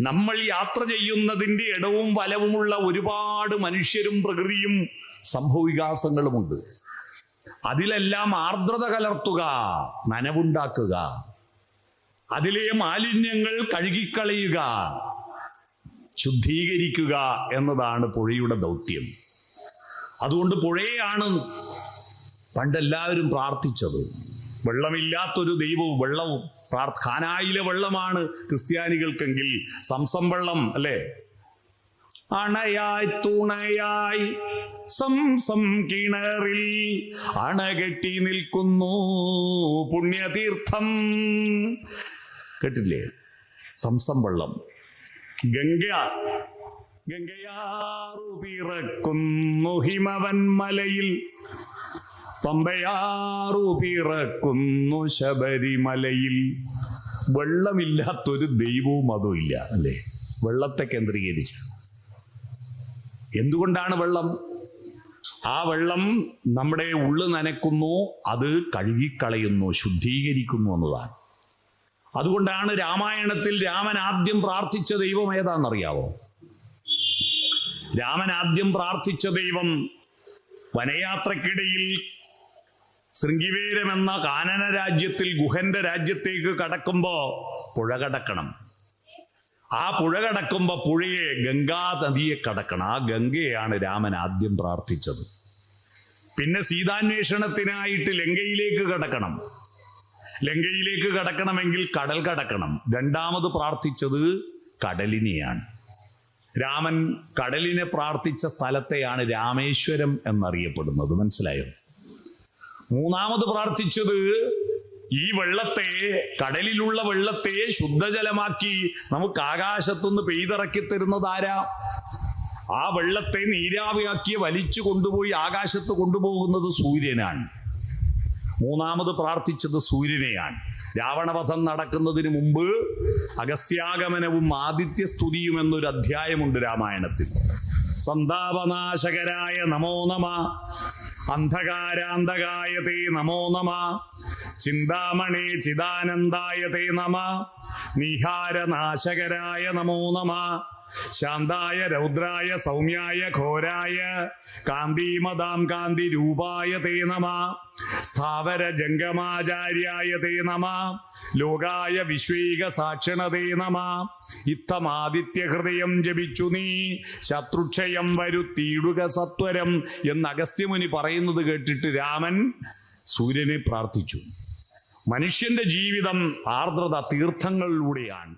നമ്മൾ യാത്ര ചെയ്യുന്നതിന്റെ ഇടവും വലവുമുള്ള ഒരുപാട് മനുഷ്യരും പ്രകൃതിയും സംഭവവികാസങ്ങളുമുണ്ട്. അതിലെല്ലാം ആർദ്രത കലർത്തുക നനവുണ്ടാക്കുക. അതിലെ മാലിന്യങ്ങൾ കഴുകിക്കളയുക ശുദ്ധീകരിക്കുക എന്നതാണ് പുഴയുടെ ദൗത്യം. അതുകൊണ്ട് പുഴയാണ് പണ്ടെല്ലാവരും പ്രാർത്ഥിച്ചത്. വെള്ളമില്ലാത്തൊരു ദൈവവും വെള്ളവും പ്രാർത്ഥ ഖാനായിലെ വെള്ളമാണ് ക്രിസ്ത്യാനികൾക്കെങ്കിൽ സംസം വെള്ളം അല്ലേ? അണയായി തുണയായി സംസം കിണറിൽ അണകെട്ടി നിൽക്കുന്നു പുണ്യതീർത്ഥം. കേട്ടില്ലേ സംസം വെള്ളം. ഗംഗ ഗംഗയാറു പിറക്കുന്നു ഹിമവൻ മലയിൽ പമ്പയാറു പിറക്കുന്നു ശബരിമലയിൽ. വെള്ളമില്ലാത്തൊരു ദൈവവും അതും ഇല്ല അല്ലേ? വെള്ളത്തെ കേന്ദ്രീകരിച്ച്. എന്തുകൊണ്ടാണ് വെള്ളം? ആ വെള്ളം നമ്മുടെ ഉള്ളു നനയ്ക്കുന്നു അത് കഴുകിക്കളയുന്നു ശുദ്ധീകരിക്കുന്നു എന്നതാണ്. അതുകൊണ്ടാണ് രാമായണത്തിൽ രാമൻ ആദ്യം പ്രാർത്ഥിച്ച ദൈവം ഏതാണെന്നറിയാവോ? രാമൻ ആദ്യം പ്രാർത്ഥിച്ച ദൈവം വനയാത്രക്കിടയിൽ ശൃംഗിവേരം എന്ന കാനന രാജ്യത്തിൽ ഗുഹന്റെ രാജ്യത്തേക്ക് കടക്കുമ്പോൾ പുഴ കടക്കണം. ആ പുഴ കടക്കുമ്പോൾ പുഴയെ ഗംഗാ നദിയെ കടക്കണം. ആ ഗംഗയാണ് രാമൻ ആദ്യം പ്രാർത്ഥിച്ചത്. പിന്നെ സീതാന്വേഷണത്തിനായിട്ട് ലങ്കയിലേക്ക് കടക്കണം. ലങ്കയിലേക്ക് കടക്കണമെങ്കിൽ കടൽ കടക്കണം. രണ്ടാമത് പ്രാർത്ഥിച്ചത് കടലിനെയാണ്. രാമൻ കടലിനെ പ്രാർത്ഥിച്ച സ്ഥലത്തെയാണ് രാമേശ്വരം എന്നറിയപ്പെടുന്നത്. മനസ്സിലായോ? മൂന്നാമത് പ്രാർത്ഥിച്ചത് ഈ വെള്ളത്തെ കടലിലുള്ള വെള്ളത്തെ ശുദ്ധജലമാക്കി നമുക്ക് ആകാശത്തുനിന്ന് പെയ്തിറക്കി തരുന്നത് ആരാ? ആ വെള്ളത്തെ നീരാവിയാക്കി വലിച്ചു കൊണ്ടുപോയി ആകാശത്ത് കൊണ്ടുപോകുന്നത് സൂര്യനാണ്. മൂന്നാമത് പ്രാർത്ഥിച്ചത് സൂര്യനെയാണ്. രാവണവധം നടക്കുന്നതിന് മുമ്പ് അഗസ്ത്യാഗമനവും ആദിത്യസ്തുതിയും എന്നൊരു അധ്യായമുണ്ട് രാമായണത്തിൽ. സന്താപനാശകരായ നമോ നമ. അന്ധകാരാന്തകായ തേ നമോ നമ. ചിന്താമണി ചിദാനന്ദായ തേ നമ. നിഹാരനാശകരായ നമോ നമ. ശാന്തായ രൗദ്രായ സൗമ്യായ ഘോരായ കാന്തിമതാം കാന്തി രൂപായ തേ നമ. സ്ഥാവര ജംഗമാചാര്യായ തേ നമ. ലോകായ വിശ്വൈക സാക്ഷണ തേ നമ. ഇത്തമാദിത്യ ഹൃദയം ജപിച്ചു നീ. ശത്രുക്ഷയം വരുത്തിയിടുക സത്വരം എന്ന് അഗസ്ത്യമുനി പറയുന്നത് കേട്ടിട്ട് രാമൻ സൂര്യനെ പ്രാർത്ഥിച്ചു. മനുഷ്യന്റെ ജീവിതം ആർദ്രത തീർത്ഥങ്ങളിലൂടെയാണ്.